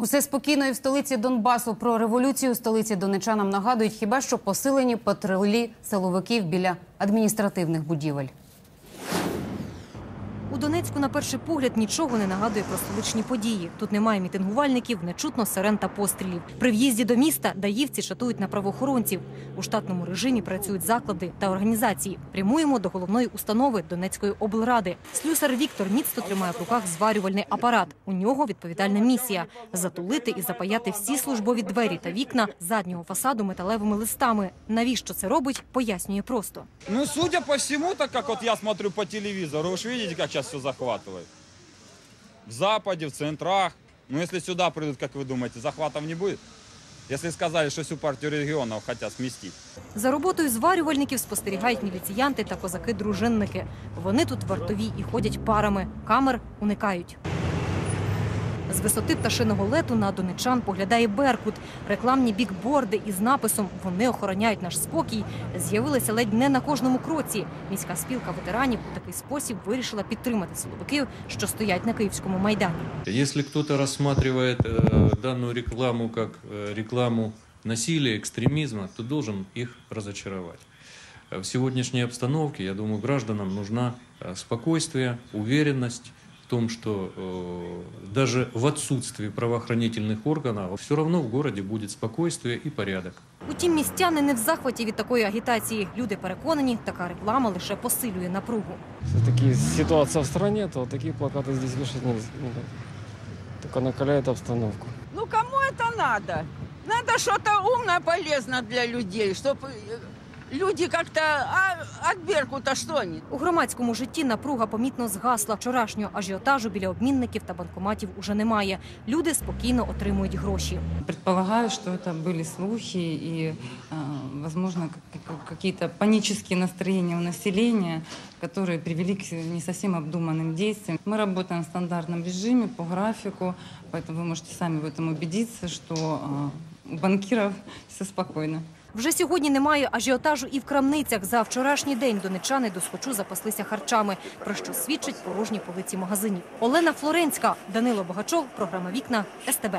Усе спокійно і в столиці Донбасу. Про революцію у столиці донечанам нагадують хіба що посилені патрулі силовиків біля адміністративних будівель. У Донецьку на перший погляд нічого не нагадує про столичні події. Тут немає мітингувальників, не чутно сирен та пострілів. При в'їзді до міста даївці шатують на правоохоронців. У штатному режимі працюють заклади та організації. Прямуємо до головної установи Донецької облради. Слюсар Віктор міцно тримає в руках зварювальний апарат. У нього відповідальна місія затулити і запаяти всі службові двері та вікна заднього фасаду металевими листами. Навіщо це робить, пояснює просто. Ну, судя по всему, так как вот я смотрю по телевизору, вы же видите, как сейчас все захватывает. В Западе, в центрах. Ну, если сюда придут, как вы думаете, захватов не будет? Если сказали, что всю партию регионов хотят сместить. За роботою зварювальників спостерігають міліціянти та козаки-дружинники. Вони тут вартові і ходять парами. Камер уникають. З висоти пташиного лету на донечан поглядає Беркут. Рекламні бікборди із написом Вони охороняють наш спокій з'явилися ледь не на кожному кроці. Міська спілка ветеранів у такий спосіб вирішила підтримати силовиків, що стоять на київському майдані. Если кто-то рассматривает э, данную рекламу как э, рекламу насилия, экстремизма, то должен их разочаровать. Э, В сегодняшней обстановке, я думаю, гражданам нужна э, спокойствие, уверенность в том, что э, даже в отсутствии правоохранительных органов все равно в городе будет спокойствие и порядок. Утім, містяни не в захваті від такої агітації. Люди переконані, така реклама лише посилює напругу. Все-таки ситуация в стране, то такие плакаты здесь вешать нельзя. ну, так, Только накаляет обстановку. Ну кому это надо? Надо что-то умное, полезное для людей, чтобы люди как-то... А от Беркута что они? У громадському житті напруга помітно згасла. Вчорашнього ажіотажу біля обмінників та банкоматів уже немає. Люди спокійно отримують гроші. Предполагаю, что это были слухи и, э, возможно, как- как- какие-то панические настроения у населения, которые привели к не совсем обдуманным действиям. Мы работаем в стандартном режиме по графику, поэтому вы можете сами в этом убедиться, что э, у банкиров все спокойно. Вже сьогодні немає ажіотажу і в крамницях. За вчорашній день донечани досхочу запаслися харчами, про що свідчать порожні полиці магазинів. Олена Флоренська, Данило Богачов, програма Вікна СТБ.